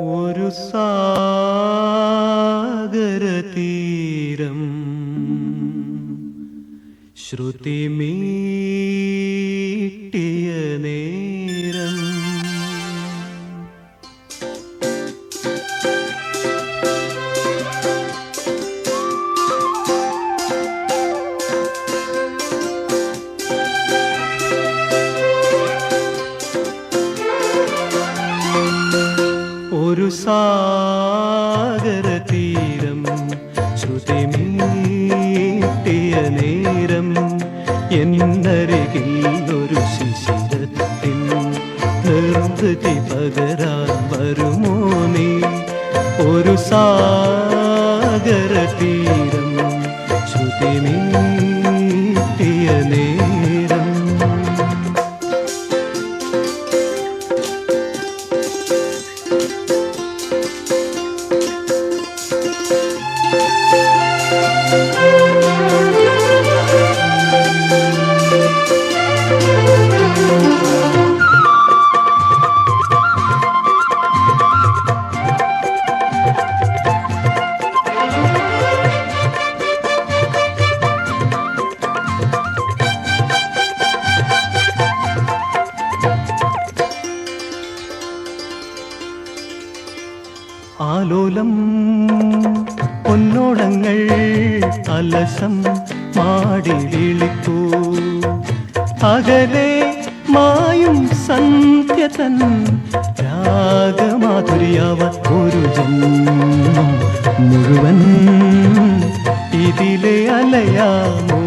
ഒരു സാഗരതീരം. ശ്രുതി പകരാൻ വരുമോ നീ? ഒരു സാഗരതീരം ശ്രുതി മീട്ടിയ ആലോലം പൊന്നോടങ്ങൾ അലസം മാടി വിളിക്കൂ അകലെ മായും സന്ധ്യതൻ രാഗമാധുരിയാവ ഒരു മുഴുവൻ. ഇതിലെ അലയാമോ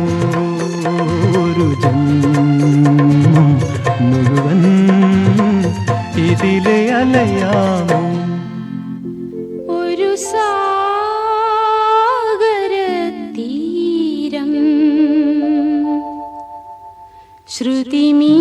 മുഴുവൻ. ഇതിലെ അലയാമോ श्रुतिमी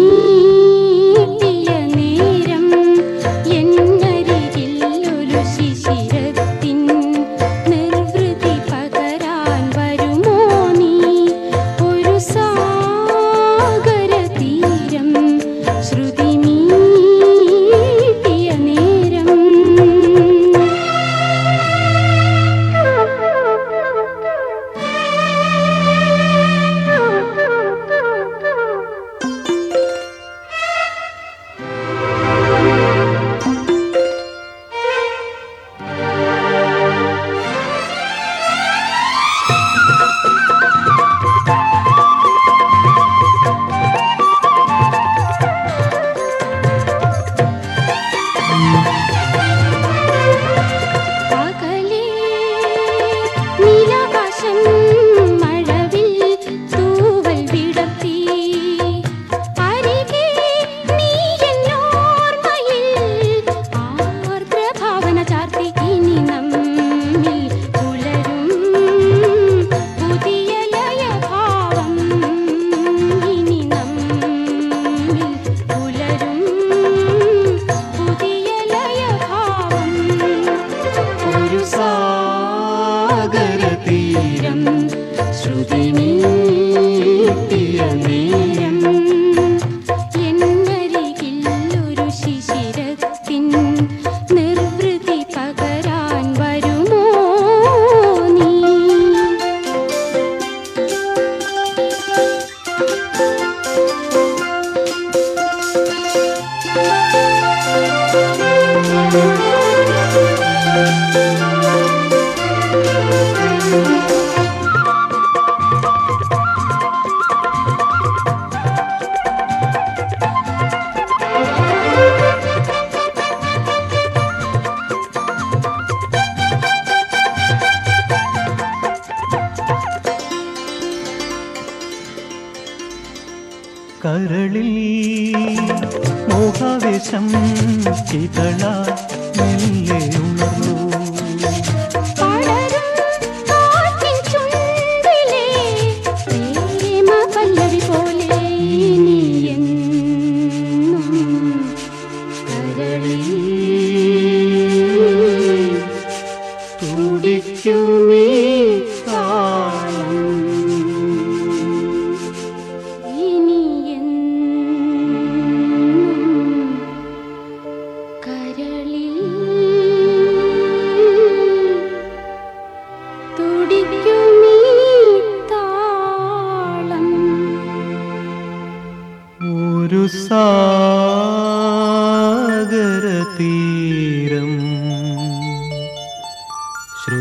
കരളിൽ മോഹാവേശം ചിതള മെല്ലെ তুমি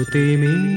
സാഗരതീരം ശ്രുതിമേ